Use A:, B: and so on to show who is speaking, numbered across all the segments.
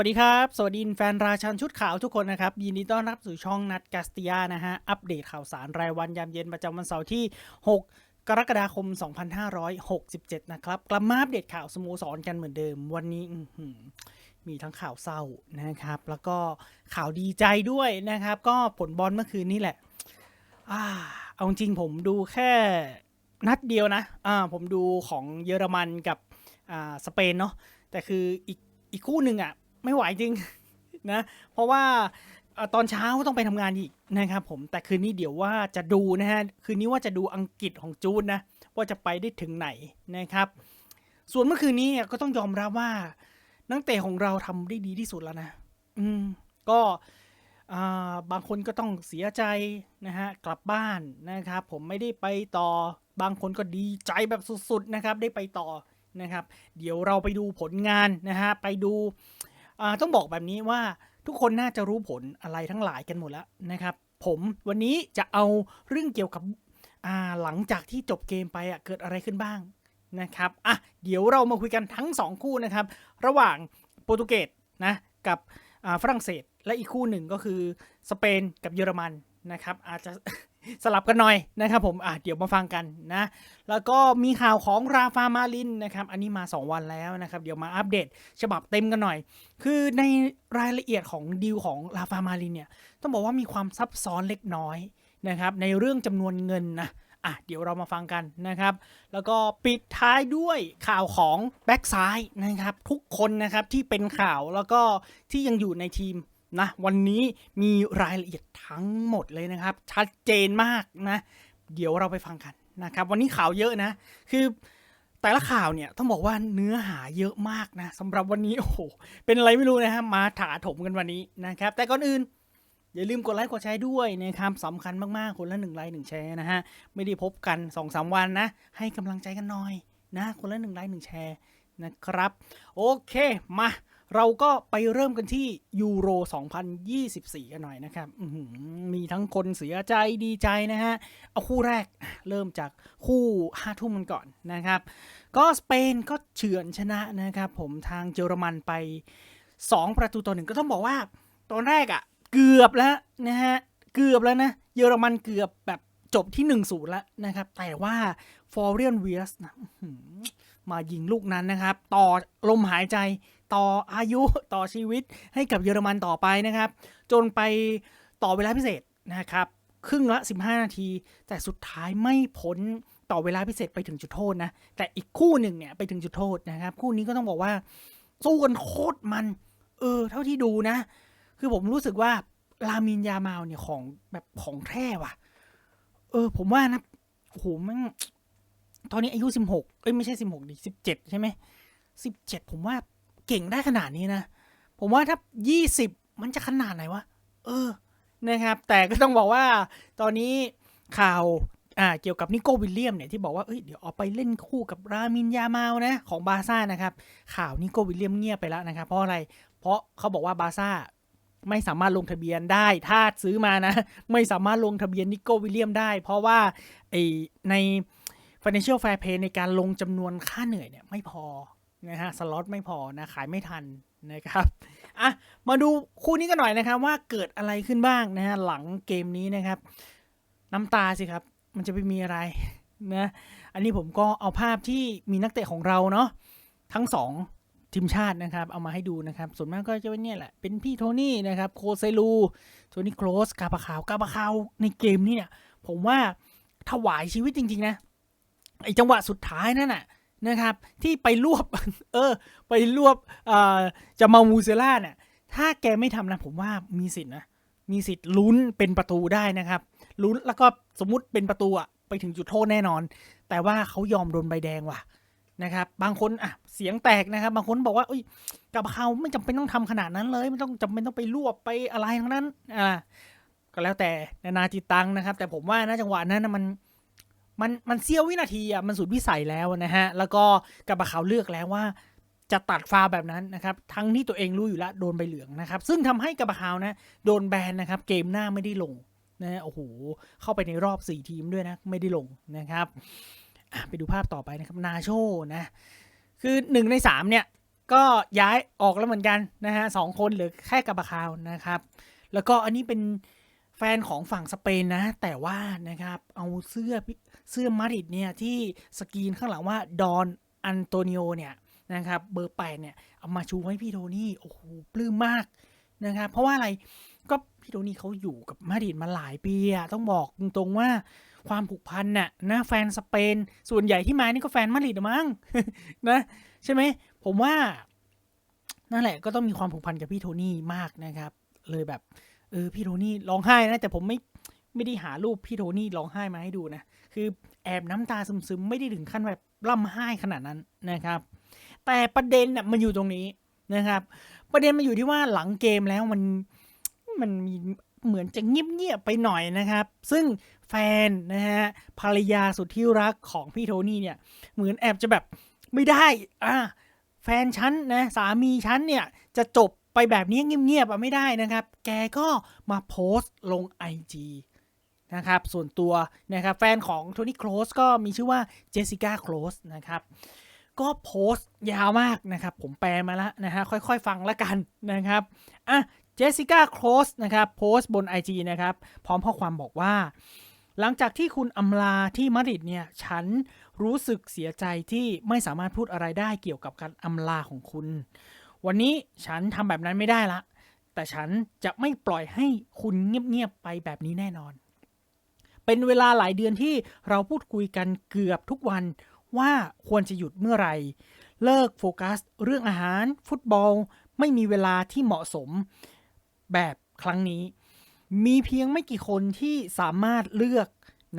A: สวัสดีครับ สวัสดีแฟนราชันชุดขาวทุกคนนะครับ ยินดีต้อนรับสู่ช่องนัดกาสติยานะฮะ อัปเดตข่าวสารรายวันยามเย็นประจำวันเสาร์ที่ 6กรกฎาคม 2567 นะครับ กลับมาอัปเดตข่าวสโมสรกันเหมือนเดิม วันนี้มีทั้งข่าวเศร้านะครับ แล้วก็ข่าวดีใจด้วยนะครับ ก็ผลบอลเมื่อคืนนี่แหละอ่าเอาจริงผมดูแค่นัดเดียวนะอ่าผมดูของเยอรมันกับอ่าสเปนเนาะแต่คืออีกอีกคู่หนึ่งอะ ไม่ไหวจริงนะ เพราะว่าตอนเช้าต้องไปทำงานอีกนะครับผมแต่คืนนี้เดี๋ยวว่าจะดูนะฮะคืนนี้ว่าจะดูอังกฤษของจูนนะว่าจะไปได้ถึงไหนนะครับ ส่วนเมื่อคืนนี้ก็ต้องยอมรับว่า นักเตะของเราทำได้ดีที่สุดแล้วนะ อืมก็บางคนก็ต้องเสียใจนะฮะกลับบ้านนะครับผมไม่ได้ไปต่อบางคนก็ดีใจแบบสุดๆนะครับได้ไปต่อนะครับ เดี๋ยวเราไปดูผลงานนะฮะไปดู ต้องบอกแบบนี้ว่าทุกคนน่าจะรู้ผลอะไรทั้งหลายกันหมดแล้วนะครับ ผมวันนี้จะเอาเรื่องเกี่ยวกับหลังจากที่จบเกมไปอะเกิดอะไรขึ้นบ้างนะครับอะเดี๋ยวเรามาคุยกันทั้งสองคู่นะครับ ระหว่างโปรตุเกสนะกับฝรั่งเศสและอีกคู่หนึ่งก็คือสเปนกับเยอรมันนะครับ อาจจะ สลับกันหน่อยนะครับผมอะเดี๋ยวมาฟังกันนะ แล้วก็มีข่าวของราฟามาลินนะครับ อันนี้มา 2 วันแล้วนะครับ เดี๋ยวมาอัปเดตฉบับเต็มกันหน่อย คือในรายละเอียดของดีลของราฟามาลินเนี่ย ต้องบอกว่ามีความซับซ้อนเล็กน้อยนะครับ ในเรื่องจำนวนเงินนะอะเดี๋ยวเรามาฟังกันนะครับ แล้วก็ปิดท้ายด้วยข่าวของแบ็กซ้ายนะครับ ทุกคนนะครับที่เป็นข่าวแล้วก็ที่ยังอยู่ในทีม นะ วันนี้มีรายละเอียดทั้งหมดเลยนะครับ ชัดเจนมากนะ เดี๋ยวเราไปฟังกันนะครับ วันนี้ข่าวเยอะนะ คือแต่ละข่าวเนี่ยต้องบอกว่าเนื้อหาเยอะมากนะสำหรับวันนี้โอ้โหเป็นอะไรไม่รู้นะฮะมาถาถมกันวันนี้นะครับ แต่ก่อนอื่น อย่าลืมกดไลค์กดแชร์ด้วยนะครับสำคัญมากๆคนละหนึ่งไลค์หนึ่งแชร์นะฮะไม่ได้พบกัน2อสวันนะ ให้กำลังใจกันหน่อยนะ คนละหนึ่งไลค์หนึ่งแชร์นะครับ โอเคมา เราก็ไปเริ่มกันที่ยูโร 2024 กันหน่อยนะครับมีทั้งคนเสียใจดีใจนะฮะ เอาคู่แรกเริ่มจากคู่ห้าทุ่มมันก่อนนะครับ ก็สเปนก็เฉือนชนะนะครับผมทางเยอรมันไป 2 ประตูต่อหนึ่งก็ต้องบอกว่า ตอนแรกอะ่ะ เกือบแล้วนะฮะ เกือบแล้วนะ เยอรมันเกือบแบบจบที่1-0แล้วนะครับ แต่ว่าฟอร์เรียนเวียสนะมายิงลูกนั้นนะครับ ต่อลมหายใจ ต่ออายุต่อชีวิตให้กับเยอรมันต่อไปนะครับ จนไปต่อเวลาพิเศษนะครับ ครึ่งละ 15 นาที แต่สุดท้ายไม่พ้นต่อเวลาพิเศษไปถึงจุดโทษนะ แต่อีกคู่หนึ่งเนี่ยไปถึงจุดโทษนะครับ คู่นี้ก็ต้องบอกว่า สู้กันโคตรมัน เออ เท่าที่ดูนะ คือผมรู้สึกว่าลามินยามาลเนี่ยของแบบของแท้ว่ะ เออ ผมว่านะโหมันตอนนี้อายุสิบหกเอ้ยไม่ใช่สิบหกดิสิบเจ็ดใช่ไหมสิบเจ็ดผมว่า เก่งได้ขนาดนี้นะ ผมว่าถ้ายี่สิบมันจะขนาดไหนวะ เออ นะครับ แต่ก็ต้องบอกว่าตอนนี้ข่าวอ่าเกี่ยวกับนิโก้วิลเลียมเนี่ยที่บอกว่าเอ้ยเดี๋ยวเอาไปเล่นคู่กับรามินยามาลนะของบาซ่านะครับ ข่าวนิโก้วิลเลียมเงียบไปแล้วนะครับ เพราะอะไร เพราะเขาบอกว่าบาซ่าไม่สามารถลงทะเบียนได้ถ้าซื้อมานะ ไม่สามารถลงทะเบียนนิโก้วิลเลียมได้ เพราะว่าไอใน financial fair play ในการลงจำนวนค่าเหนื่อยเนี่ยไม่พอ นะฮะสล็อตไม่พอนะขายไม่ทันนะครับอะมาดูคู่นี้กันหน่อยนะครับ ว่าเกิดอะไรขึ้นบ้างนะฮะหลังเกมนี้นะครับ น้ำตาสิครับ มันจะไปมีอะไรนะอันนี้ผมก็เอาภาพที่มีนักเตะของเราเนาะทั้งสองทีมชาตินะครับ เอามาให้ดูนะครับ ส่วนมากก็จะเป็นเนี่ยแหละ เป็นพี่โทนี่นะครับ โคเซลูโทนี่โคลสกาบาคาวกาบาคาวในเกมนี้เนี่ย ผมว่าถวายชีวิตจริง ๆ นะไอจังหวะสุดท้ายนั่นน่ะ นะครับ ที่ไปรวบ เออ ไปรวบจะมามูเซล่าเนี่ยถ้าแกไม่ทำนะ ผมว่ามีสิทธินะ มีสิทธิ์ลุ้นเป็นประตูได้นะครับลุ้นแล้วก็สมมุติเป็นประตูอะไปถึงจุดโทษแน่นอน แต่ว่าเขายอมโดนใบแดงว่ะนะครับ บางคนอะเสียงแตกนะครับ บางคนบอกว่าเอ้ยกับเขาไม่จำเป็นต้องทำขนาดนั้นเลยไม่ต้องจำเป็นต้องไปรวบไปอะไรทั้งนั้นอ่าก็แล้วแต่นานาจิตตังนะครับ แต่ผมว่านะจังหวะนั้นมัน มันมันเสี้ยววินาทีอะมันสุดวิสัยแล้วนะฮะ แล้วก็กับบาเขาเลือกแล้วว่า จะตัดฟาแบบนั้นนะครับ ทั้งที่ตัวเองรู้อยู่แล้วโดนใบเหลืองนะครับ ซึ่งทำให้กับบาเขานะ โดนแบนนะครับ เกมหน้าไม่ได้ลงนะโอ้โหเข้าไปในรอบ 4 ทีมด้วยนะ ไม่ได้ลงนะครับไปดูภาพต่อไปนะครับนาโชนะ คือหนึ่งในสามเนี่ย ก็ย้ายออกแล้วเหมือนกันนะฮะสองคนหรือแค่กาบาคานะครับ แล้วก็อันนี้เป็น แฟนของฝั่งสเปนนะ แต่ว่านะครับเอาเสื้อเสื้อมาดริดเนี่ยที่สกรีนข้างหลังว่าดอนอันโตนิโอเนี่ยนะครับเบอร์แปดเนี่ยเอามาชูให้พี่โทนี่โอ้โหปลื้มมากนะครับเพราะว่าอะไรก็พี่โทนี่เขาอยู่กับมาดริดมาหลายปีอะต้องบอกตรงๆว่าความผูกพันน่ะนะแฟนสเปนส่วนใหญ่ที่มานี่ก็แฟนมาดริดมั้งนะใช่ไหมผมว่านั่นแหละก็ต้องมีความผูกพันกับพี่โทนี่มากนะครับ เลยแบบ เออพี่โทนี่ร้องไห้นะ แต่ผมไม่ไม่ได้หารูปพี่โทนี่ร้องไห้มาให้ดูนะ คือแอบน้ำตาซึมๆ ไม่ได้ถึงขั้นแบบร่ำไห้ขนาดนั้นนะครับ แต่ประเด็นน่ะมันอยู่ตรงนี้นะครับ ประเด็นมันอยู่ที่ว่าหลังเกมแล้วมันมันมีเหมือนจะเงียบๆไปหน่อยนะครับ ซึ่งแฟนนะฮะภรรยาสุดที่รักของพี่โทนี่เนี่ย เหมือนแอบจะแบบไม่ได้อะแฟนฉันนะสามีฉันเนี่ยจะจบ ไปแบบนี้เงียบๆไม่ได้นะครับ แกก็มาโพสต์ลง IG นะครับส่วนตัวนะครับแฟนของโทนี่โคลสก็มีชื่อว่าเจสสิก้าโคลสนะครับก็โพสต์ยาวมากนะครับ ผมแปลมาแล้วนะฮะค่อยๆ ฟังแล้วกันนะครับอะเจสสิก้าโคลสนะครับโพสต์บน IG นะครับ พร้อมข้อความบอกว่า หลังจากที่คุณอำลาที่มาดริดเนี่ย ฉันรู้สึกเสียใจที่ไม่สามารถพูดอะไรได้เกี่ยวกับการอำลาของคุณ วันนี้ฉันทำแบบนั้นไม่ได้ละ แต่ฉันจะไม่ปล่อยให้คุณเงียบๆไปแบบนี้แน่นอน เป็นเวลาหลายเดือนที่เราพูดคุยกันเกือบทุกวันว่าควรจะหยุดเมื่อไหร่ เลิกโฟกัส เรื่องอาหาร ฟุตบอล ไม่มีเวลาที่เหมาะสมแบบครั้งนี้ มีเพียงไม่กี่คนที่สามารถเลือก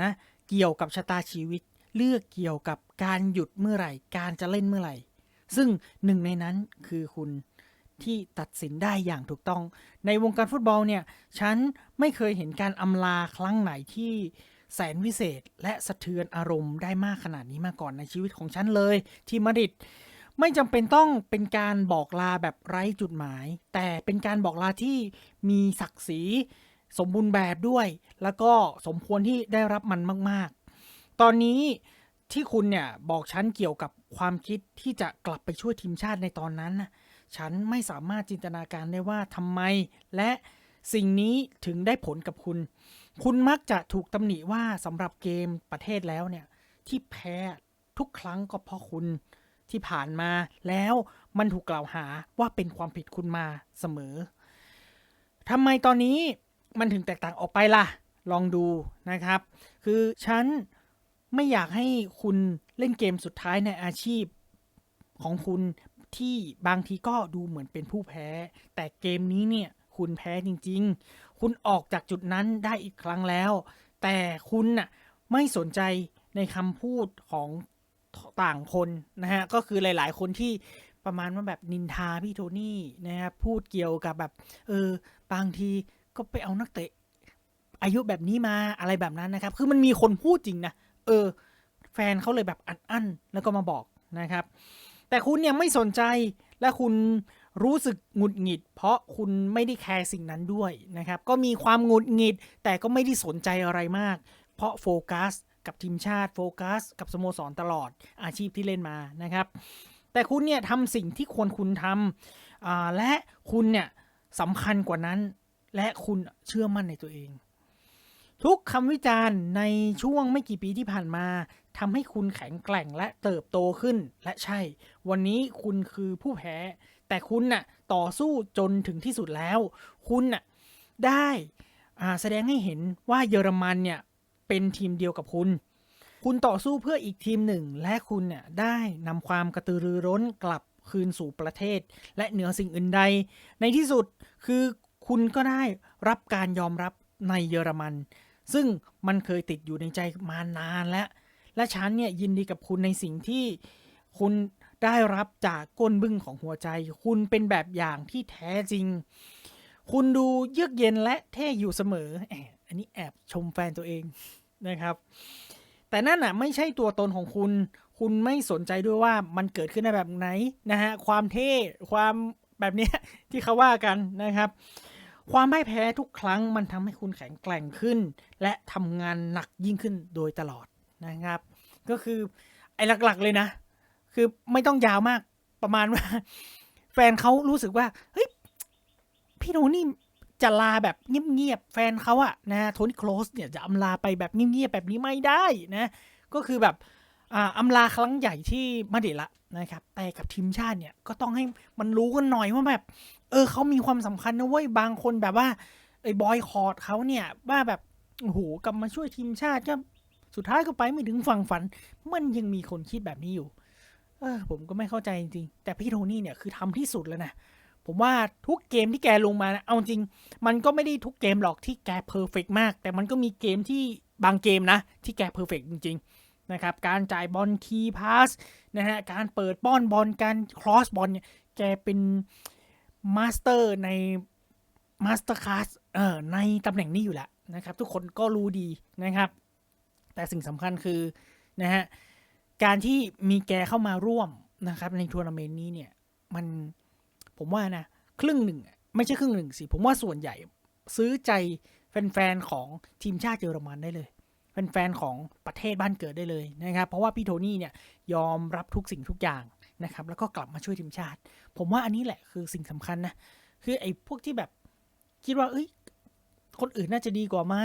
A: นะเกี่ยวกับชะตาชีวิต เลือกเกี่ยวกับการหยุดเมื่อไหร่ การจะเล่นเมื่อไหร่ ซึ่งหนึ่งในนั้นคือคุณที่ตัดสินได้อย่างถูกต้อง ในวงการฟุตบอลเนี่ย ฉันไม่เคยเห็นการอำลาครั้งไหนที่แสนวิเศษและสะเทือนอารมณ์ได้มากขนาดนี้มาก่อนในชีวิตของฉันเลย ที่มาดริดไม่จำเป็นต้องเป็นการบอกลาแบบไร้จุดหมาย แต่เป็นการบอกลาที่มีศักดิ์ศรีสมบูรณ์แบบด้วย แล้วก็สมควรที่ได้รับมันมาก ๆ ตอนนี้ที่คุณเนี่ยบอกฉันเกี่ยวกับ ความคิดที่จะกลับไปช่วยทีมชาติในตอนนั้นนะฉันไม่สามารถจินตนาการได้ว่าทำไม และสิ่งนี้ถึงได้ผลกับคุณ คุณมักจะถูกตำหนิว่าสำหรับเกมประเทศแล้วเนี่ย ที่แพ้ทุกครั้งก็เพราะคุณที่ผ่านมา แล้วมันถูกกล่าวหาว่าเป็นความผิดคุณมาเสมอทำไมตอนนี้มันถึงแตกต่างออกไปล่ะ ลองดูนะครับ คือฉัน ไม่อยากให้คุณเล่นเกมสุดท้ายในอาชีพของคุณที่บางทีก็ดูเหมือนเป็นผู้แพ้ แต่เกมนี้เนี่ยคุณแพ้จริง ๆ คุณออกจากจุดนั้นได้อีกครั้งแล้ว แต่คุณน่ะไม่สนใจในคำพูดของต่างคนนะฮะ ก็คือหลาย ๆ คนที่ประมาณว่าแบบนินทาพี่โทนี่นะครับพูดเกี่ยวกับแบบ เออ บางทีก็ไปเอานักเตะ อายุแบบนี้มาอะไรแบบนั้นนะครับ คือมันมีคนพูดจริงนะ เออ แฟนเขาเลยแบบอัดอั้นแล้วก็มาบอกนะครับ แต่คุณยังไม่สนใจและคุณรู้สึกหงุดหงิด เพราะคุณไม่ได้แคร์สิ่งนั้นด้วยนะครับ ก็มีความหงุดหงิด แต่ก็ไม่ได้สนใจอะไรมาก เพราะโฟกัสกับทีมชาติโฟกัสกับสโมสรตลอดอาชีพที่เล่นมานะครับ แต่คุณเนี่ยทำสิ่งที่ควรคุณทำและคุณเนี่ยสำคัญกว่านั้น และคุณเชื่อมั่นในตัวเอง ทุกคำวิจารณ์ในช่วงไม่กี่ปีที่ผ่านมาทำให้คุณแข็งแกร่งและเติบโตขึ้น และใช่ วันนี้คุณคือผู้แพ้ แต่คุณน่ะต่อสู้จนถึงที่สุดแล้ว คุณน่ะได้แสดงให้เห็นว่าเยอรมันเนี่ยเป็นทีมเดียวกับคุณ คุณต่อสู้เพื่ออีกทีมหนึ่ง และคุณเนี่ยได้นำความกระตือรือร้นกลับคืนสู่ประเทศ และเหนือสิ่งอื่นใด ในที่สุดคือคุณก็ได้รับการยอมรับในเยอรมัน ซึ่งมันเคยติดอยู่ในใจมานานแล้ว และฉันเนี่ยยินดีกับคุณในสิ่งที่คุณได้รับจากก้นบึ้งของหัวใจ คุณเป็นแบบอย่างที่แท้จริง คุณดูเยือกเย็นและเท่อยู่เสมอแอบอันนี้แอบชมแฟนตัวเองนะครับ แต่นั่นน่ะไม่ใช่ตัวตนของคุณ คุณไม่สนใจด้วยว่ามันเกิดขึ้นในแบบไหนนะฮะ ความเท่ ความแบบนี้ที่เขาว่ากันนะครับ ความพ่ายแพ้ทุกครั้งมันทำให้คุณแข็งแกร่งขึ้น และทำงานหนักยิ่งขึ้นโดยตลอดนะครับ ก็คือไอ้หลักๆเลยนะ คือไม่ต้องยาวมากประมาณว่า แฟนเขารู้สึกว่าเฮ้ยพี่โทนี่จะลาแบบเงียบๆแฟนเขาอะนะโทนี่โคลสเนี่ยจะอำลาไปแบบเงียบๆแบบนี้ไม่ได้นะ ก็คือแบบอ่าอำลาครั้งใหญ่ที่มาดริดละนะครับ แต่กับทีมชาติเนี่ยก็ต้องให้มันรู้กันหน่อยว่าแบบ เออเขามีความสำคัญนะเว้ยบางคนแบบว่าไอ้บอยคอร์ดเขาเนี่ย ว่าแบบโอ้โหกลับมาช่วยทีมชาติก็สุดท้ายก็ไปไม่ถึงฝั่งฝัน มันยังมีคนคิดแบบนี้อยู่ เออ ผมก็ไม่เข้าใจจริงๆแต่พี่โทนี่เนี่ยคือทำที่สุดแล้วนะผมว่าทุกเกมที่แกลงมานะเอาจริง มันก็ไม่ได้ทุกเกมหรอกที่แกเพอร์เฟกมาก แต่มันก็มีเกมที่บางเกมนะ ที่แกเพอร์เฟกจริง ๆ นะครับ การจ่ายบอลคีย์พาสนะฮะการเปิดป้อนบอลการครอสบอลเนี่ยแกเป็น มาสเตอร์ในมาสเตอร์คลาสเอ่อในตำแหน่งนี้อยู่แล้วนะครับ ทุกคนก็รู้ดีนะครับ แต่สิ่งสำคัญคือนะฮะการที่มีแกเข้ามาร่วมนะครับ ในทัวร์นาเมนต์นี้เนี่ยมันผมว่านะครึ่งหนึ่งไม่ใช่ครึ่งหนึ่งสิ ผมว่าส่วนใหญ่ซื้อใจแฟนๆของทีมชาติเยอรมันได้เลยแฟนๆของประเทศบ้านเกิดได้เลยนะครับ เพราะว่าพี่โทนี่เนี่ยยอมรับทุกสิ่งทุกอย่าง นะครับ แล้วก็กลับมาช่วยทีมชาติ ผมว่าอันนี้แหละคือสิ่งสำคัญนะ คือไอ้พวกที่แบบคิดว่า เอ้ย คนอื่นน่าจะดีกว่าไหม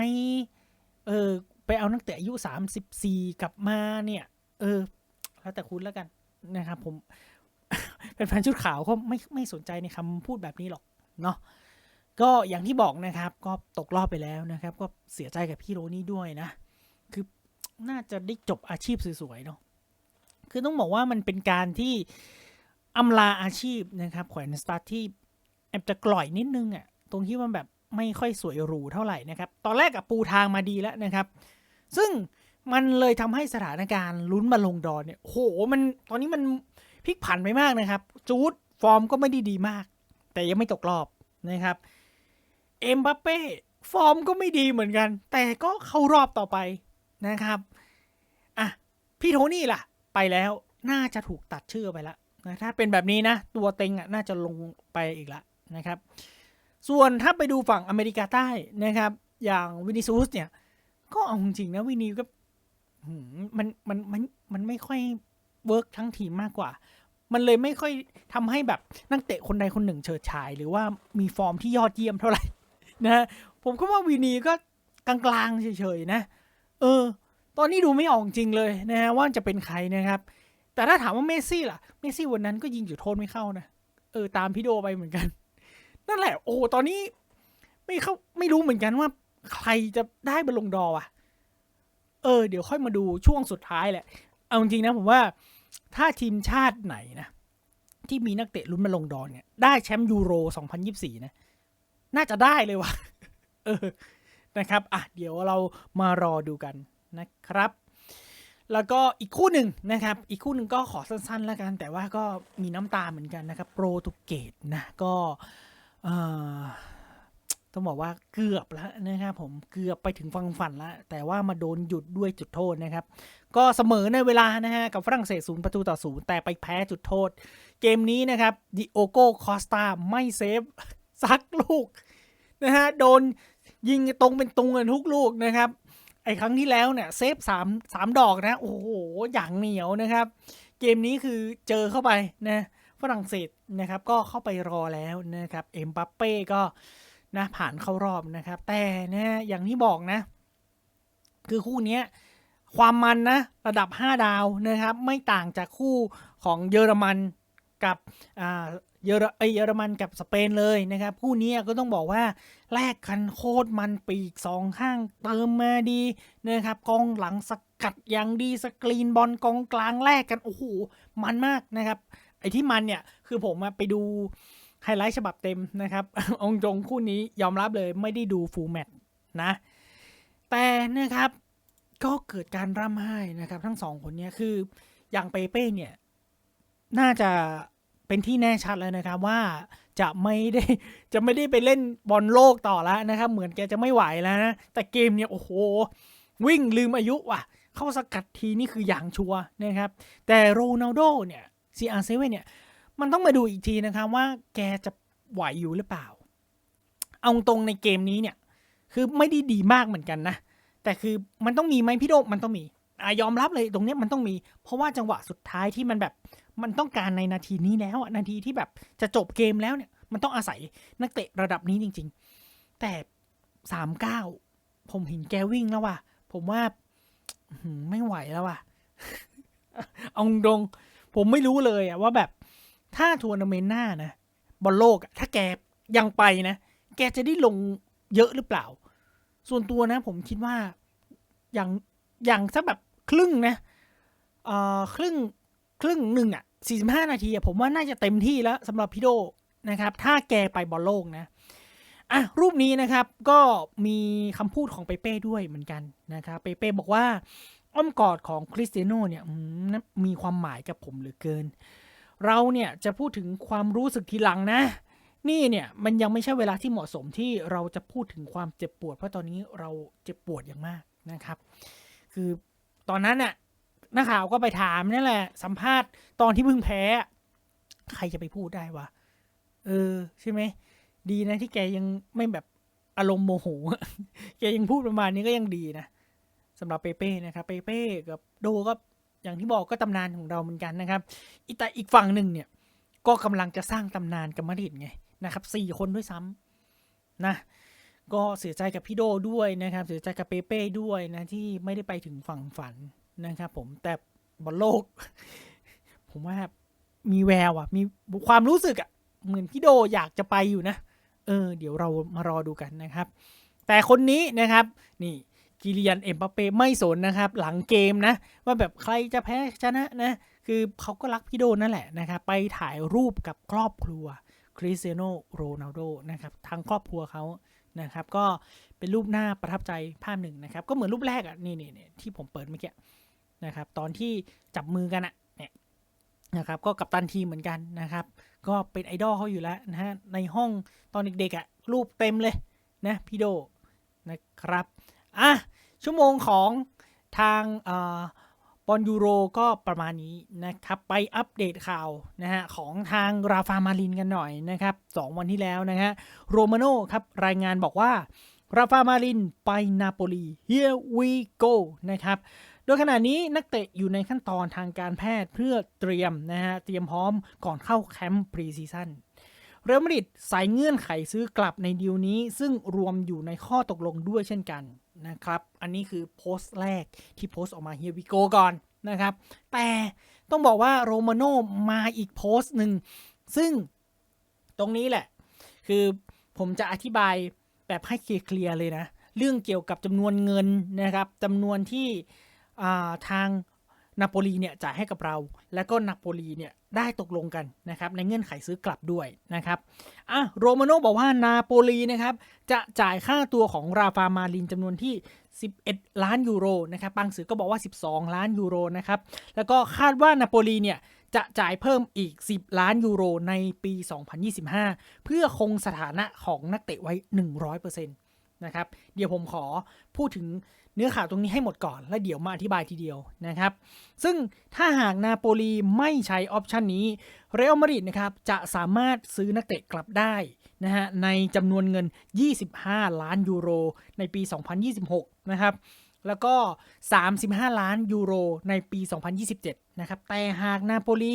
A: เออ ไปเอานักเตะอายุสามสิบสี่กลับมาเนี่ย เออ แล้วแต่คุณแล้วกันนะครับผม เป็นแฟนชุดขาวก็ไม่ไม่สนใจในคำพูดแบบนี้หรอกเนาะก็อย่างที่บอกนะครับ ก็ตกรอบไปแล้วนะครับ ก็เสียใจกับพี่โรนี่ด้วยนะ คือน่าจะได้จบอาชีพสวยๆเนาะ คือต้องบอกว่ามันเป็นการที่อำลาอาชีพนะครับแขวนสตาร์ทที่แอบจะกล่อยนิดนึงอะ่ะตรงที่มันแบบไม่ค่อยสวยหรูเท่าไหร่นะครับ ตอนแรกกับปูทางมาดีแล้วนะครับ ซึ่งมันเลยทำให้สถานการณ์ลุ้นมาลงดอนเนี่ยโหมันตอนนี้มันพลิกผันไปมากนะครับ จูดฟอร์มก็ไม่ได้ดีมาก แต่ยังไม่ตกรอบนะครับ เอ็มบัปเป้ฟอร์มก็ไม่ดีเหมือนกัน แต่ก็เข้ารอบต่อไปนะครับอะพี่โทนี่ล่ะ ไปแล้วน่าจะถูกตัดชื่อไปแล้วนะถ้าเป็นแบบนี้นะ ตัวเต็งอะน่าจะลงไปอีกละนะครับ ส่วนถ้าไปดูฝั่งอเมริกาใต้นะครับ อย่างวินิซูสเนี่ย ก็เอาจริงๆนะวินีก็มันมันมันมันไม่ค่อยเวิร์กทั้งทีมมากกว่า มันเลยไม่ค่อยทำให้แบบนักเตะคนใดคนหนึ่งเฉิดฉาย หรือว่ามีฟอร์มที่ยอดเยี่ยมเท่าไหร่นะผมก็ว่าวีนีก็กลางๆเฉยๆนะ เออ ตอนนี้ดูไม่ออกจริงเลยนะฮะว่าจะเป็นใครนะครับ แต่ถ้าถามว่าเมสซี่ล่ะ เมสซี่วันนั้นก็ยิงจุดโทษไม่เข้านะ เออตามพี่โดไปเหมือนกัน นั่นแหละ โอ้ตอนนี้ไม่เข้าไม่รู้เหมือนกันว่าใครจะได้บอลลงดอร์อะ เออ เดี๋ยวค่อยมาดูช่วงสุดท้ายแหละ เอาจริงนะผมว่าถ้าทีมชาติไหนนะที่มีนักเตะลุ้นมาลงดอนเนี่ยได้แชมป์ยูโร 2024 นะ น่าจะได้เลยว่ะ เออ นะครับ อะ เดี๋ยวเรามารอดูกัน นะครับ แล้วก็อีกคู่หนึ่งนะครับ อีกคู่หนึ่งก็ขอสั้นๆแล้วกัน แต่ว่าก็มีน้ำตาเหมือนกันนะครับ โปรตุเกสนะก็ต้องบอกว่าเกือบแล้วนะครับผมเกือบไปถึงฟังฝันแล้ว แต่ว่ามาโดนหยุดด้วยจุดโทษนะครับ ก็เสมอในเวลานะฮะกับฝรั่งเศสศูนย์ประตูต่อศูนย์แต่ไปแพ้จุดโทษ เกมนี้นะครับดิโอโกคอสตาไม่เซฟสักลูกนะฮะโดนยิงตรงเป็นตรงกันทุกลูกนะครับ ไอครั้งที่แล้วเนี่ยเซฟสามสามดอกนะ โอ้โห อย่างเหนียวนะครับ เกมนี้คือเจอเข้าไปนะฝรั่งเศสนะครับ ก็เข้าไปรอแล้วนะครับ เอ็มบัปเป้ก็นะผ่านเข้ารอบนะครับ แต่นะอย่างที่บอกนะ คือคู่นี้ความมันนะ ระดับ 5 ดาวนะครับ ไม่ต่างจากคู่ของเยอรมันกับอ่าเยอรเยอรมันกับสเปนเลยนะครับคู่นี้ก็ต้องบอกว่าแลกกันโคตรมันปีกสองข้างเติมมาดีนะครับกองหลังสกัดอย่างดีสกรีนบอลกองกลางแลกกันโอ้โหมันมากนะครับไอ้ที่มันเนี่ยคือผมไปดูไฮไลท์ฉบับเต็มนะครับ องค์จงคู่นี้ยอมรับเลยไม่ได้ดูฟูลแมตช์นะ แต่นะครับก็เกิดการร่ำไห้นะครับ ทั้งสองคนเนี้ยคืออย่างเปเป้เนี่ย น่าจะ เป็นที่แน่ชัดแล้วนะครับว่าจะไม่ได้จะไม่ได้ไปเล่นบอลโลกต่อแล้วนะครับ เหมือนแกจะไม่ไหวแล้วนะ แต่เกมเนี่ยโอ้โห วิ่งลืมอายุว่ะ เข้าสกัดทีนี่คืออย่างชัวนะครับ แต่โรนัลโดเนี่ย CR7 เนี่ย มันต้องมาดูอีกทีนะครับว่าแกจะไหวอยู่หรือเปล่า เอาตรงในเกมนี้เนี่ย คือไม่ได้ดีมากเหมือนกันนะ แต่คือมันต้องมีไหมพี่โดมมันต้องมีอะยอมรับเลยตรงเนี้ยมันต้องมี เพราะว่าจังหวะสุดท้ายที่มันแบบ มันต้องการในนาทีนี้แล้วนาทีที่แบบจะจบเกมแล้วเนี่ย มันต้องอาศัยนักเตะระดับนี้จริง ๆ แต่สามเก้าผมเห็นแกวิ่งแล้วว่ะ ผมว่าไม่ไหวแล้วว่ะเอาตรงผมไม่รู้เลยอะว่าแบบถ้าทัวร์นาเมนต์หน้านะบอลโลกถ้าแกยังไปนะ แกจะได้ลงเยอะหรือเปล่า ส่วนตัวนะ ผมคิดว่าอย่างอย่างสักแบบครึ่งนะเอ่อครึ่ง ครึ่งหนึ่งอะสี่สิบห้านาทีอะผมว่าน่าจะเต็มที่แล้วสำหรับพี่โดนะครับ ถ้าแกไปบอลโลกนะอะรูปนี้นะครับก็มีคำพูดของเปเป้ด้วยเหมือนกันนะครับเปเป้บอกว่าอ้อมกอดของคริสเตียโนเนี่ยมีความหมายกับผมเหลือเกิน เราเนี่ยจะพูดถึงความรู้สึกทีหลังนะ นี่เนี่ยมันยังไม่ใช่เวลาที่เหมาะสมที่เราจะพูดถึงความเจ็บปวด เพราะตอนนี้เราเจ็บปวดอย่างมากนะครับ คือตอนนั้นน่ะ นักข่าวก็ไปถามนั่แหละ สัมภาษณ์ตอนที่เพิ่งแพ้ ใครจะไปพูดได้วะ เออ ใช่ไหม ดีนะที่แกยังไม่แบบอารมณ์โมโห แกยังพูดประมาณนี้ก็ยังดีนะสำหรับเปเป้นะครับ เปเป้กับโดก็อย่างที่บอกก็ตำนานของเราเหมือนกันนะครับอีแต่อีกฝั่งหนึ่งเนี่ย ก็กำลังจะสร้างตำนานกับมาดริดไงนะครับสี่คนด้วยซ้ำนะ ก็เสียใจกับพี่โดด้วยนะครับ เสียใจกับเปเป้ด้วยนะที่ไม่ได้ไปถึงฝั่งฝัน นะครับผมแต่บอลโลก ผมว่ามีแววอะ มีความรู้สึกอะ เหมือนพี่โดอยากจะไปอยู่นะ เออ เดี๋ยวเรามารอดูกันนะครับ แต่คนนี้นะครับ นี่กิเลียนเอ็มบัปเป้ไม่สนนะครับ หลังเกมนะ ว่าแบบใครจะแพ้ชนะนะ คือเขาก็รักพี่โดนั่นแหละนะครับ ไปถ่ายรูปกับครอบครัวคริสเตียโนโรนัลโดนะครับทั้งครอบครัวเขานะครับ ก็เป็นรูปหน้าประทับใจภาพหนึ่งนะครับ ก็เหมือนรูปแรกอะนี่นี่นี่ที่ผมเปิดเมื่อกี้ นะครับ ตอนที่จับมือกันอะเนี่ยนะครับก็กับตันทีมเหมือนกันนะครับ ก็เป็นไอดอลเขาอยู่แล้วนะฮะในห้องตอนเด็กๆอะรูปเต็มเลยนะพี่โดนะครับอะชั่วโมงของทางอบอลยูโรก็ประมาณนี้นะครับไปอัปเดตข่าวนะฮะของทางราฟามารินกันหน่อยนะครับสองวันที่แล้วนะฮะโรมาโน่ครับรายงานบอกว่าราฟามารินไปนาโปลี here we go นะครับ โดยขณะนี้นักเตะอยู่ในขั้นตอนทางการแพทย์เพื่อเตรียมนะฮะเตรียมพร้อมก่อนเข้าแคมป์พรีซีซั่นเรอัลมาดริดใส่เงื่อนไขซื้อกลับในดีลนี้ ซึ่งรวมอยู่ในข้อตกลงด้วยเช่นกันนะครับ อันนี้คือโพสต์แรกที่โพสต์ออกมา here we go ก่อนนะครับ แต่ต้องบอกว่าโรมาโน่มาอีกโพสต์หนึ่ง ซึ่งตรงนี้แหละ คือผมจะอธิบายแบบให้เคลียร์เลยนะ เรื่องเกี่ยวกับจำนวนเงินนะครับจำนวนที่ ทางนาโปลีเนี่ยจ่ายให้กับเรา แล้วก็นาโปลีเนี่ยได้ตกลงกันนะครับในเงื่อนไขซื้อกลับด้วยนะครับอะโรมาโนบอกว่านาโปลีนะครับจะจ่ายค่าตัวของราฟามาลินจำนวนที่ 11 ล้านยูโรนะครับบางสื่อก็บอกว่า 12 ล้านยูโรนะครับแล้วก็คาดว่านาโปลีเนี่ยจะจ่ายเพิ่มอีก 10 ล้านยูโรในปี 2025 เพื่อคงสถานะของนักเตะไว้ 100%นะครับเดี๋ยวผมขอพูดถึง เนื้อข่าวตรงนี้ให้หมดก่อน แล้วเดี๋ยวมาอธิบายทีเดียวนะครับ ซึ่งถ้าหากนาโปลีไม่ใช้ออปชันนี้ เรอัลมาดริดนะครับจะสามารถซื้อนักเตะกลับได้นะฮะในจำนวนเงิน 25 ล้านยูโร ในปี 2026 นะครับ แล้วก็ 35 ล้านยูโร ในปี 2027 นะครับ แต่หากนาโปลี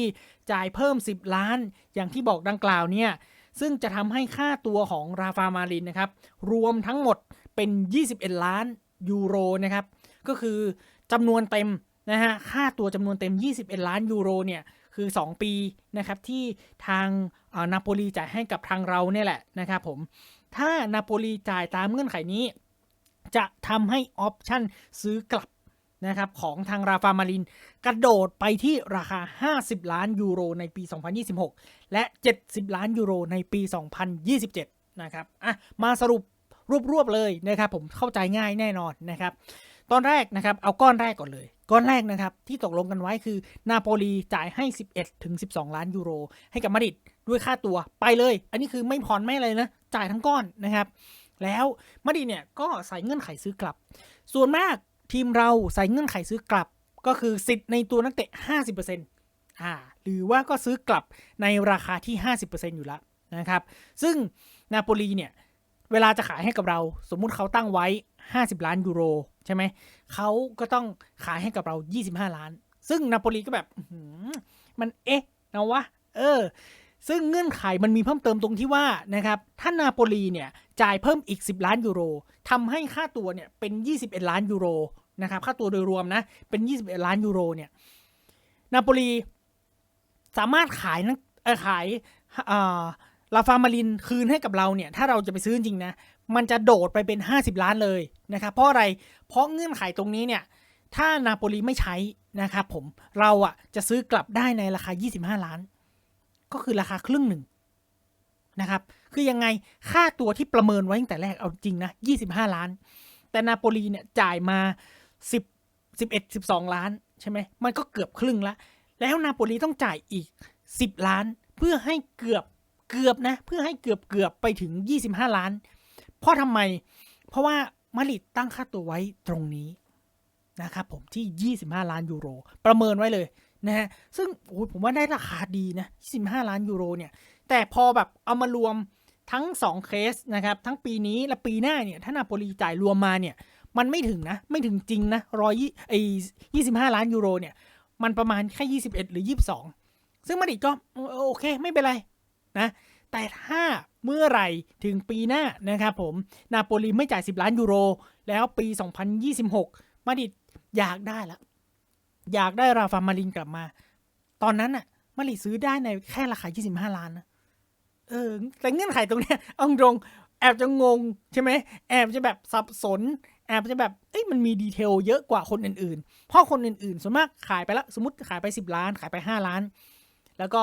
A: จ่ายเพิ่ม 10 ล้าน อย่างที่บอกดังกล่าวเนี่ย ซึ่งจะทำให้ค่าตัวของราฟามารินนะครับ รวมทั้งหมดเป็น 21 ล้าน ยูโรนะครับ ก็คือจำนวนเต็มนะฮะ ค่าตัวจำนวนเต็ม 21 ล้านยูโรเนี่ยคือ 2 ปีนะครับที่ทางนาโปลีจ่ายให้กับทางเราเนี่ยแหละนะครับผม ถ้านาโปลีจ่ายตามเงื่อนไขนี้ จะทำให้ออปชั่นซื้อกลับนะครับของทางราฟามาริน กระโดดไปที่ราคา 50 ล้านยูโรในปี 2026 และ 70 ล้านยูโรในปี 2027 นะครับ อะ มาสรุป รวบๆเลยนะครับผมเข้าใจง่ายแน่นอนนะครับตอนแรกนะครับเอาก้อนแรกก่อนเลย ก้อนแรกนะครับที่ตกลงกันไว้คือนาโปลีจ่ายให้ 11ถึง12 ล้านยูโร ให้กับมาดริดด้วยค่าตัวไปเลย อันนี้คือไม่ผ่อนไม่อะไรนะ จ่ายทั้งก้อนนะครับ แล้วมาดริดเนี่ยก็ใส่เงื่อนไขซื้อกลับ ส่วนมากทีมเราใส่เงื่อนไขซื้อกลับ ก็คือสิทธิ์ในตัวนักเตะ 50%อ่าหรือว่าก็ซื้อกลับในราคาที่ 50%อยู่แล้วนะครับ ซึ่งนาโปลีเนี่ย เวลาจะขายให้กับเรา สมมุติเขาตั้งไว้ 50 ล้านยูโร ใช่ไหม เขาก็ต้องขายให้กับเรา 25 ล้าน ซึ่งนาโปลีก็แบบมันเอ๊ะนะวะ เออ ซึ่งเงื่อนไขมันมีเพิ่มเติมตรงที่ว่านะครับ ถ้านาโปลีเนี่ยจ่ายเพิ่มอีก 10 ล้านยูโรทำให้ค่าตัวเนี่ยเป็น 21 ล้านยูโรนะครับ ค่าตัวโดยรวมนะ เป็น 21 ล้านยูโรเนี่ย นาโปลีสามารถขายนักขายอ่า ลาฟามารินคืนให้กับเราเนี่ย ถ้าเราจะไปซื้อจริงนะ มันจะโดดไปเป็น 50 ล้านเลยนะครับเพราะอะไร เพราะเงื่อนไขตรงนี้เนี่ย ถ้านาโปลีไม่ใช้นะครับผมเราอะจะซื้อกลับได้ในราคา 25 ล้าน ก็คือราคาครึ่งหนึ่งนะครับ คือยังไงค่าตัวที่ประเมินไว้ตั้งแต่แรกเอาจริงนะ25 ล้าน แต่นาโปลีเนี่ยจ่ายมา 10 11 12 ล้านใช่ไหมมันก็เกือบครึ่งละแล้วนาโปลีต้องจ่ายอีก 10 ล้านเพื่อให้เกือบ เกือบนะ เพื่อให้เกือบเกือบไปถึง 25 ล้าน เพราะทำไม เพราะว่ามาริดตั้งค่าตัวไว้ตรงนี้นะครับผมที่ 25 ล้านยูโร ประเมินไว้เลยนะฮะซึ่งโอ้ยผมว่าได้ราคาดีนะ 25 ล้านยูโรเนี่ยแต่พอแบบเอามารวมทั้ง 2 เคสนะครับ ทั้งปีนี้และปีหน้าเนี่ยถ้านาโปลีจ่ายรวมมาเนี่ยมันไม่ถึงนะ ไม่ถึงจริงนะร้อยไอ้ยี่สิบห้าล้านยูโรเนี่ย มันประมาณแค่ยี่สิบเอ็ดหรือยี่สิบสองซึ่งมาดริดก็โอเค ไม่เป็นไร นะแต่ถ้าเมื่อไหร่ถึงปีหน้านะครับผมนาโปลีไม่จ่าย 10 ล้านยูโร แล้วปี 2026 มาดิดอยากได้ละอยากได้ราฟามารินกลับมา ตอนนั้นน่ะมาดริดซื้อได้ในแค่ราคา 25 ล้านนะเออแต่เงื่อนไขตรงเนี้ยเอาตรงแอบจะงงใช่ไหมแอบจะแบบสับสน แอบจะแบบเอ้ยมันมีดีเทลเยอะกว่าคนอื่นๆ เพราะคนอื่นๆส่วนมากขายไปละสมมติขายไป 10 ล้าน ขายไป 5 ล้าน แล้วก็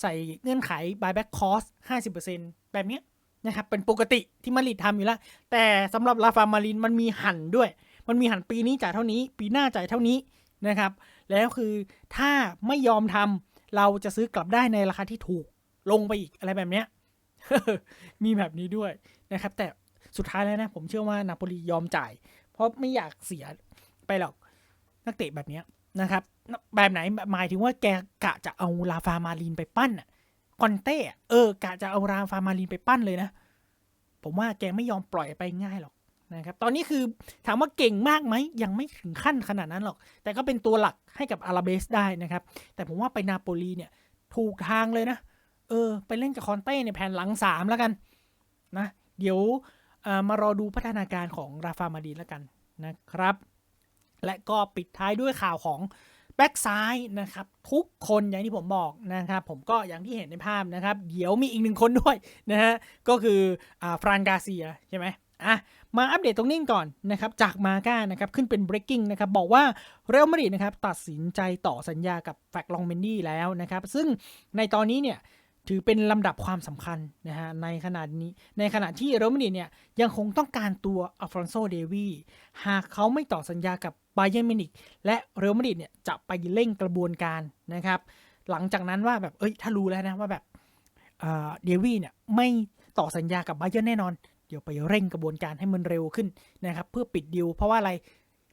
A: ใส่เงื่อนไข buyback cost 50%แบบนี้นะครับ เป็นปกติที่มาริดทำอยู่แล้ว แต่สำหรับลาฟามารินมันมีหันด้วย มันมีหันปีนี้จ่ายเท่านี้ ปีหน้าจ่ายเท่านี้นะครับ แล้วคือถ้าไม่ยอมทำเราจะซื้อกลับได้ในราคาที่ถูกลงไปอีกอะไรแบบเนี้ยมีแบบนี้ด้วยนะครับ แต่สุดท้ายแล้วนะ ผมเชื่อว่านาโปลียอมจ่าย เพราะไม่อยากเสียไปหรอกนักเตะแบบเนี้ย นะครับ แบบไหนหมายถึงว่าแกกะจะเอาลาฟามารีนไปปั้นอะคอนเต้อเออกะจะเอาลาฟามารีนไปปั้นเลยนะ ผมว่าแกไม่ยอมปล่อยไปง่ายหรอกนะครับ ตอนนี้คือถามว่าเก่งมากไหมยังไม่ถึงขั้นขนาดนั้นหรอก แต่ก็เป็นตัวหลักให้กับอาราเบสได้นะครับ แต่ผมว่าไปนาโปลีเนี่ยถูกทางเลยนะ เออ ไปเล่นกับคอนเต้ในแผนหลังสามแล้วกันนะ เดี๋ยวเอ่อมารอดูพัฒนาการของราฟามาดีนแล้วกันนะครับ และก็ปิดท้ายด้วยข่าวของแบ็กซ้ายนะครับ ทุกคนอย่างที่ผมบอกนะครับ ผมก็อย่างที่เห็นในภาพนะครับ เดี๋ยวมีอีกหนึ่งคนด้วยนะฮะ ก็คืออฟรานกาเซียใช่ไหมอะมาอัปเดตตรงนี้ก่อนนะครับจากมาก้านะครับขึ้นเป็น breaking นะครับบอกว่าเรอัลมาดริดนะครับตัดสินใจต่อสัญญากับแฟกลองเมนดี้แล้วนะครับซึ่งในตอนนี้เนี่ยถือเป็นลำดับความสำคัญนะฮะในขณะนี้ในขณะที่เรอัลมาดริดเนี่ยยังคงต้องการตัวอัลฟรอนโซเดวีหากเขาไม่ต่อสัญญากับ ไบเย r n มินิกและเรอัลมาดริดเนี่ยจะไปเร่งกระบวนการนะครับ หลังจากนั้นว่าแบบเอ้ยถ้ารู้แล้วนะว่าแบบเดวี่เนี่ยไม่ต่อสัญญากับไบเย r n แน่นอน เดี๋ยวไปเร่งกระบวนการให้มันเร็วขึ้นนะครับ เพื่อปิดดีลเพราะว่าอะไร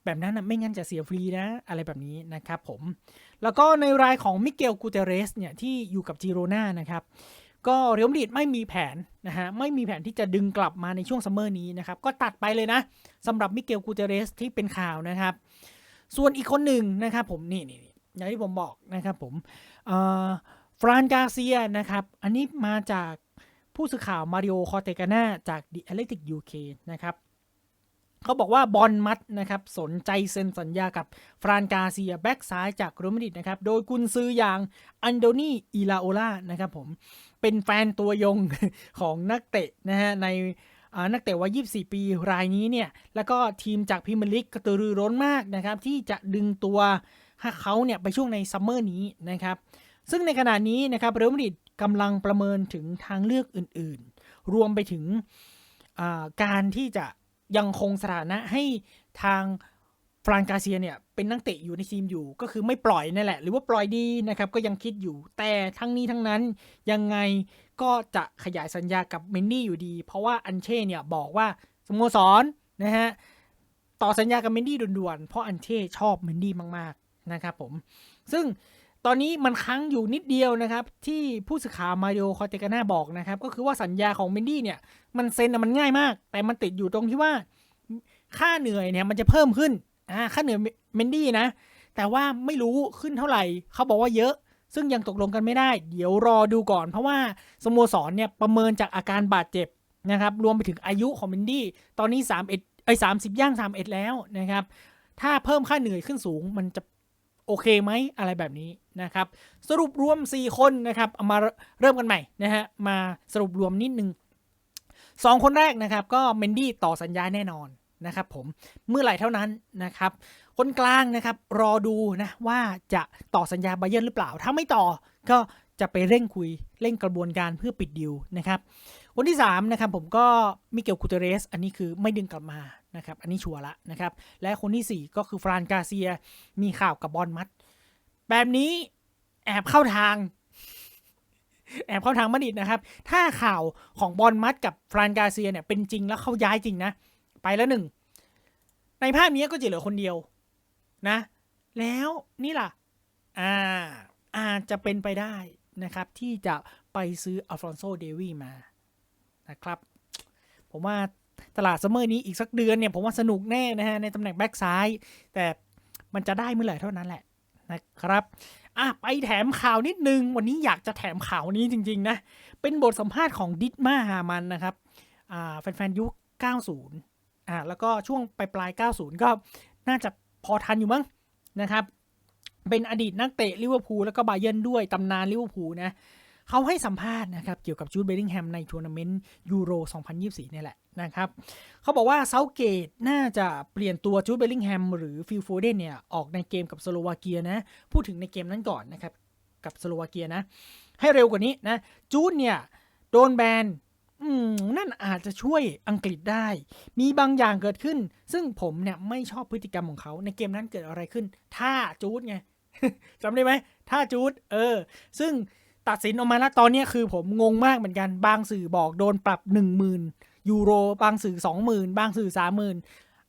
A: แบบนั้นนะไม่งั้นจะเสียฟรีนะ อะไรแบบนี้นะครับผม แล้วก็ในรายของมิเกลกูเตเรสเนี่ยที่อยู่กับจีโรนานะครับ ก็เรอัลมาดริดไม่มีแผนนะฮะไม่มีแผนที่จะดึงกลับมาในช่วงซัมเมอร์นี้นะครับก็ตัดไปเลยนะสำหรับมิเกลกูเตเรสที่เป็นข่าวนะครับ ส่วนอีกคนหนึ่งนะครับผมนี่นี่อย่างที่ผมบอกนะครับผมฟรานกาเซียนะครับ อันนี้มาจากผู้สื่อข่าวมาริโอคอเตกาน่าจาก The Athletic UK นะครับเขาบอกว่าบอลมัดนะครับสนใจเซ็นสัญญากับฟรานกาเซียแบ็กซ้ายจากโรมาดิดนะครับ โดยกุนซืออย่างอันโดนีอิลาโอลานะครับผมเป็นแฟนตัวยงของนักเตะนะฮะในนักเตะวัย 24 ปีรายนี้เนี่ย แล้วก็ทีมจากพรีเมียร์ลีกกระตือรือร้นมากนะครับ ที่จะดึงตัวให้เขาเนี่ยไปช่วงในซัมเมอร์นี้นะครับ ซึ่งในขณะนี้นะครับเรอัลมาดริดกำลังประเมินถึงทางเลือกอื่นๆ รวมไปถึงการที่จะยังคงสถานะให้ทาง ฟรานกาเซียเนี่ยเป็นนักเตะอยู่ในทีมอยู่ ก็คือไม่ปล่อยนั่นแหละ หรือว่าปล่อยดีนะครับก็ยังคิดอยู่ แต่ทั้งนี้ทั้งนั้นยังไงก็จะขยายสัญญากับเมนนี่อยู่ดี เพราะว่าอันเช่เนี่ยบอกว่าสโมสรนะฮะต่อสัญญากับเมนดี้ด่วนๆ เพราะอันเช่ชอบเมนดี้มากๆนะครับผม ซึ่งตอนนี้มันค้างอยู่นิดเดียวนะครับ ที่ผู้สื่อข่าวมาโอคอเตกาน่าบอกนะครับ ก็คือว่าสัญญาของเมนดี้เนี่ยมันเซ็นน่ะมันง่ายมาก แต่มันติดอยู่ตรงที่ว่าค่าเหนื่อยเนี่ยมันจะเพิ่มขึ้น อ่าค่าเหนื่อยเมนดี้นะ แต่ว่าไม่รู้ขึ้นเท่าไหร่ เขาบอกว่าเยอะ ซึ่งยังตกลงกันไม่ได้ เดี๋ยวรอดูก่อน เพราะว่าสโมสรเนี่ยประเมินจากอาการบาดเจ็บนะครับ รวมไปถึงอายุของเมนดี้ ตอนนี้3 1ไอ้สามสิบย่าง3 1แล้วนะครับ ถ้าเพิ่มค่าเหนื่อยขึ้นสูงมันจะโอเคไหมอะไรแบบนี้นะครับ สรุปรวม 4 คนนะครับเอามาเริ่มกันใหม่นะฮะมาสรุปรวมนิดนึงสองคนแรกนะครับ ก็เมนดี้ต่อสัญญาแน่นอน นะครับผมเมื่อไหร่เท่านั้นนะครับ คนกลางนะครับรอดูนะว่าจะต่อสัญญาไบเยนหรือเปล่า ถ้าไม่ต่อก็จะไปเร่งคุยเร่งกระบวนการเพื่อปิดดีลนะครับคนที่3นะครับผมก็มิเกลคูเตเรส อันนี้คือไม่ดึงกลับมานะครับอันนี้ชัวร์ละนะครับและคนที่ 4 ก็คือฟรานกาเซียมีข่าวกับบอลมัด แบบนี้แอบเข้าทาง แอบเข้าทางมาดิดนะครับ ถ้าข่าวของบอลมัดกับฟรานกาเซียเนี่ยเป็นจริงแล้วเขาย้ายจริงนะ ไปแล้วหนึ่ง ในภาพนี้ก็จะเหลือคนเดียวนะ แล้วนี่ล่ะ อ่า อาจจะเป็นไปได้นะครับ ที่จะไปซื้ออัลฟรอนโซเดวีมานะครับ ผมว่าตลาดซัมเมอร์นี้อีกสักเดือนเนี่ย ผมว่าสนุกแน่นะฮะ ในตำแหน่งแบ็กซ้าย แต่มันจะได้เมื่อไหร่เท่านั้นแหละนะครับอะไปแถมข่าวนิดนึง วันนี้อยากจะแถมข่าวนี้จริง ๆ นะ เป็นบทสัมภาษณ์ของดิทมาฮามันนะครับ อ่าแฟนๆยุค 90 อ่าแล้วก็ช่วงปลายปลาย 90 ก็น่าจะพอทันอยู่มั้งนะครับ เป็นอดีตนักเตะลิเวอร์พูลแล้วก็บาเยิร์นด้วยตำนานลิเวอร์พูลนะเขาให้สัมภาษณ์นะครับ เกี่ยวกับจูดเบลลิงแฮมในทัวร์นาเมนต์ยูโร 2024เนี่ยแหละนะครับเขาบอกว่าเซาเกตน่าจะเปลี่ยนตัวจูดเบลลิงแฮมหรือฟิลโฟเดนเนี่ย ออกในเกมกับสโลวาเกียนะ พูดถึงในเกมนั้นก่อนนะครับ กับสโลวาเกียนะ ให้เร็วกว่านี้นะจูดเนี่ย โดนแบน อืมนั่นอาจจะช่วยอังกฤษได้ มีบางอย่างเกิดขึ้น ซึ่งผมเนี่ยไม่ชอบพฤติกรรมของเขา ในเกมนั้นเกิดอะไรขึ้นถ้าจูดไงจำได้ไหมถ้าจูดเออ ซึ่งตัดสินออกมาแล้วตอนนี้คือผมงงมากเหมือนกัน บางสื่อบอกโดนปรับหนึ่งหมื่นยูโร บางสื่อสองหมื่นบางสื่อสามหมื่น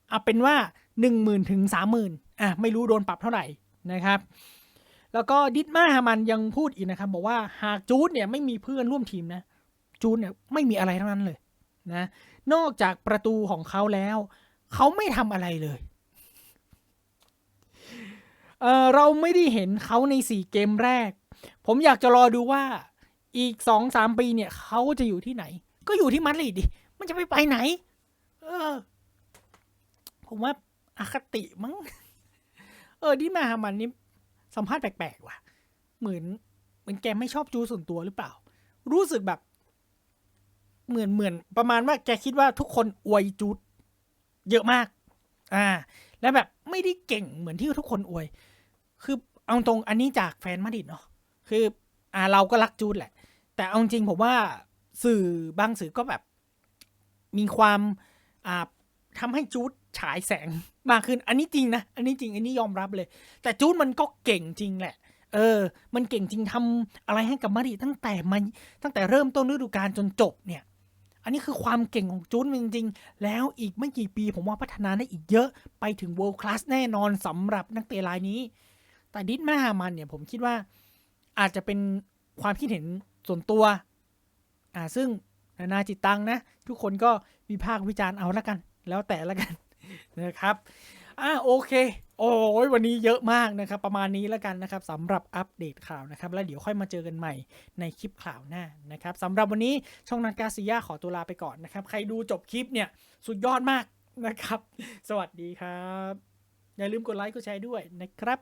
A: เอาเป็นว่าหนึ่งหมื่นถึงสามหมื่นอะไม่รู้โดนปรับเท่าไหร่นะครับแล้วก็ดิดมาฮามันยังพูดอีกนะครับ บอกว่าหากจูดเนี่ยไม่มีเพื่อนร่วมทีมนะ จูนเนี่ยไม่มีอะไรทั้งนั้นเลยนะนอกจากประตูของเขาแล้ว เขาไม่ทำอะไรเลยเออเราไม่ได้เห็นเขาในสี่เกมแรก ผมอยากจะรอดูว่าอีกสองสามปีเนี่ยเขาจะอยู่ที่ไหน ก็อยู่ที่มาดริดดิ มันจะไปไปไหน เออ ผมว่าอาคติมั้ง เออ ที่มาฮามันนี่สัมภาษณ์แปลกๆว่ะ เหมือนเหมือนแกไม่ชอบจูส่วนตัวหรือเปล่า รู้สึกแบบ เหมือนเหมือนประมาณว่าแกคิดว่าทุกคนอวยจูดเยอะมาก อ่า แล้วแบบไม่ได้เก่งเหมือนที่ทุกคนอวย คือเอาตรงอันนี้จากแฟนมาดิดเนาะ คือ อ่าเราก็รักจูดแหละ แต่เอาจริงผมว่าสื่อบางสื่อก็แบบ มีความอ่าทำให้จูดฉายแสงมากขึ้น อันนี้จริงนะ อันนี้จริง อันนี้ยอมรับเลย แต่จูดมันก็เก่งจริงแหละ เออ มันเก่งจริงทำอะไรให้กับมาดริตั้งแต่มันตั้งแต่เริ่มต้นฤดูกาลจนจบเนี่ย อันนี้คือความเก่งของจูนจริง ๆ แล้วอีกไม่กี่ปีผมว่าพัฒนาได้อีกเยอะไปถึง world class แน่นอนสำหรับนักเตะรายนี้ แต่ดิสมาฮามันเนี่ยผมคิดว่าอาจจะเป็นความคิดเห็นส่วนตัว อ่าซึ่งนานาจิตตังนะ ทุกคนก็วิพากษ์วิจารณ์เอาละกัน แล้วแต่ละกันนะครับ อ่าโอเค โอ้ยวันนี้เยอะมากนะครับ ประมาณนี้แล้วกันนะครับสำหรับอัปเดตข่าวนะครับ แล้วเดี๋ยวค่อยมาเจอกันใหม่ในคลิปข่าวหน้านะครับสำหรับวันนี้ช่องนันกาซิยาขอตัวลาไปก่อนนะครับ ใครดูจบคลิปเนี่ยสุดยอดมากนะครับ สวัสดีครับ อย่าลืมกดไลค์กดแชร์ด้วยนะครับ